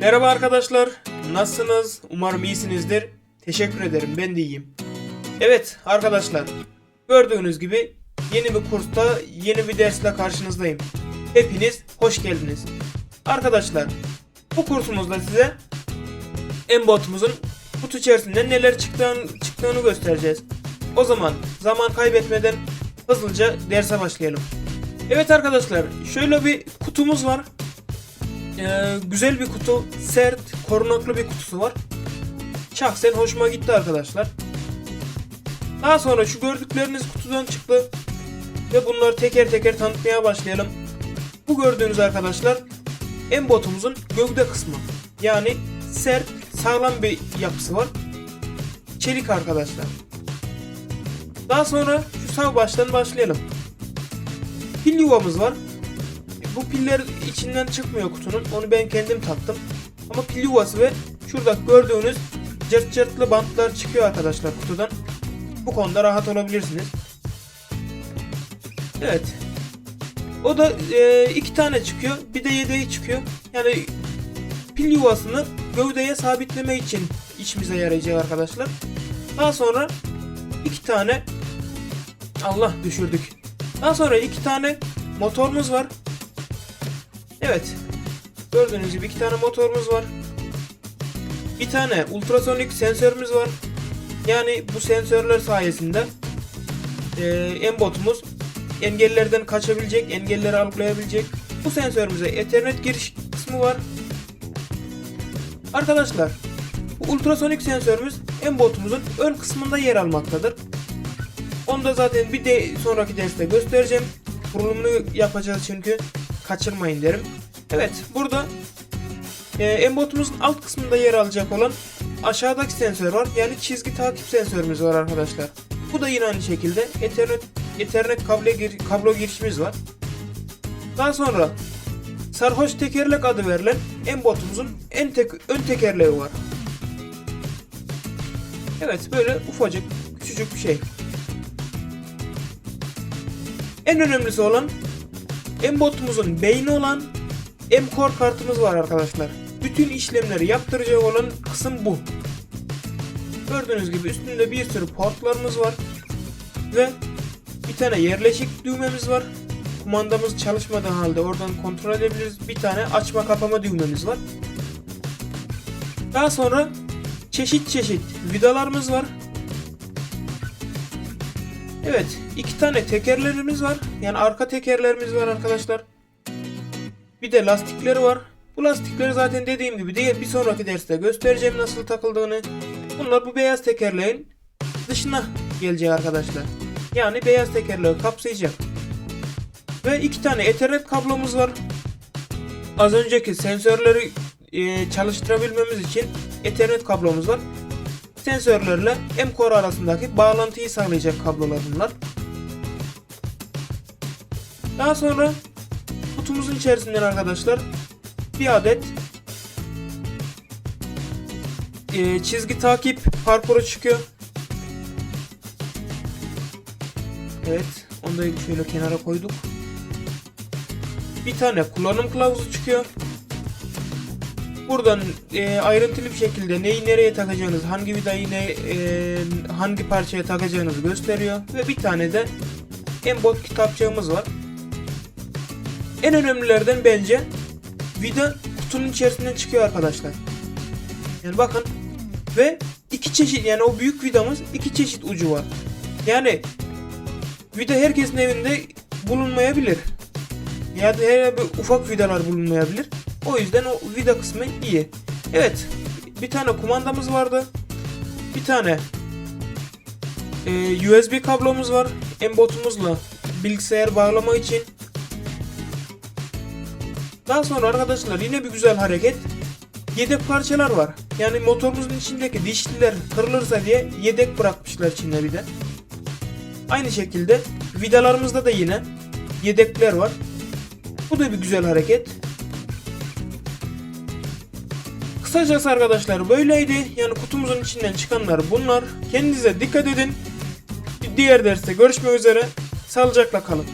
Merhaba arkadaşlar. Nasılsınız? Umarım iyisinizdir. Teşekkür ederim. Ben de iyiyim. Evet arkadaşlar. Gördüğünüz gibi yeni bir kursta yeni bir dersle karşınızdayım. Hepiniz hoş geldiniz. Arkadaşlar bu kursumuzda size Embot'umuzun kutu içerisinde neler çıktığını, çıktığını göstereceğiz. O zaman zaman kaybetmeden hızlıca derse başlayalım. Evet arkadaşlar şöyle bir kutumuz var. Ee, güzel bir kutu, sert, korunaklı bir kutusu var. Şahsen hoşuma gitti arkadaşlar. Daha sonra şu gördükleriniz kutudan çıktı. Ve bunları teker teker tanıtmaya başlayalım. Bu gördüğünüz arkadaşlar embotumuzun gövde kısmı. Yani sert, sağlam bir yapısı var. Çelik arkadaşlar. Daha sonra şu sağ baştan başlayalım. Pil yuvamız var. Bu piller içinden çıkmıyor kutunun. Onu ben kendim taktım. Ama pil yuvası ve şurada gördüğünüz cırt cırtlı bantlar çıkıyor arkadaşlar kutudan. Bu konuda rahat olabilirsiniz. Evet. O da e, iki tane çıkıyor. Bir de yedeği çıkıyor. Yani pil yuvasını gövdeye sabitleme için işimize yarayacak arkadaşlar. Daha sonra iki tane Allah düşürdük. Daha sonra iki tane motorumuz var. Evet. Gördüğünüz gibi iki tane motorumuz var. Bir tane ultrasonik sensörümüz var. Yani bu sensörler sayesinde embotumuz engellerden kaçabilecek, engelleri algılayabilecek. Bu sensörümüze Ethernet giriş kısmı var. Arkadaşlar, bu ultrasonik sensörümüz embotumuzun ön kısmında yer almaktadır. Onu da zaten bir de sonraki derste göstereceğim. Kurulumunu yapacağız çünkü kaçırmayın derim. Evet burada e, embotumuzun alt kısmında yer alacak olan aşağıdaki sensör var. Yani çizgi takip sensörümüz var arkadaşlar. Bu da yine aynı şekilde Ethernet Ethernet kablo, gir, kablo girişimiz var. Daha sonra sarhoş tekerlek adı verilen embotumuzun en tek, ön tekerleği var. Evet böyle ufacık küçücük bir şey. En önemlisi olan embotumuzun beyni olan M-Core kartımız var arkadaşlar. Bütün işlemleri yaptıracak olan kısım bu. Gördüğünüz gibi üstünde bir sürü portlarımız var. Ve bir tane yerleşik düğmemiz var. Kumandamız çalışmadığı halde oradan kontrol edebiliriz. Bir tane açma kapama düğmemiz var. Daha sonra çeşit çeşit vidalarımız var. Evet, iki tane tekerlerimiz var. Yani arka tekerlerimiz var arkadaşlar. Bir de lastikleri var. Bu lastikleri zaten dediğim gibi diğer bir sonraki derste göstereceğim nasıl takıldığını. Bunlar bu beyaz tekerleğin dışına gelecek arkadaşlar. Yani beyaz tekerleği kapsayacak. Ve iki tane Ethernet kablomuz var. Az önceki sensörleri e, çalıştırabilmemiz için Ethernet kablomuz var. Sensörlerle M-Core arasındaki bağlantıyı sağlayacak kablolar bunlar. Daha sonra kutumuzun içerisinden arkadaşlar bir adet e, çizgi takip parkuru çıkıyor. Evet, onu da şöyle kenara koyduk. Bir tane kullanım kılavuzu çıkıyor. Buradan e, ayrıntılı bir şekilde neyi nereye takacağınız, hangi vidayı ne, e, hangi parçaya takacağınızı gösteriyor. Ve bir tane de embot kitapçığımız var. En önemlilerden bence vida kutunun içerisinden çıkıyor arkadaşlar. Yani bakın ve iki çeşit yani o büyük vidamız iki çeşit ucu var. Yani vida herkesin evinde bulunmayabilir. Ya da her ufak vidalar bulunmayabilir. O yüzden o vida kısmı iyi. Evet. Bir tane kumandamız vardı. Bir tane e, USB kablomuz var. Embotumuzla bilgisayar bağlama için. Daha sonra arkadaşlar yine bir güzel hareket. Yedek parçalar var. Yani motorumuzun içindeki dişliler kırılırsa diye yedek bırakmışlar içinde bir de. Aynı şekilde vidalarımızda da yine yedekler var. Bu da bir güzel hareket. Kısacası arkadaşlar böyleydi. Yani kutumuzun içinden çıkanlar bunlar. Kendinize dikkat edin. Diğer derste görüşmek üzere. Sağlıcakla kalın.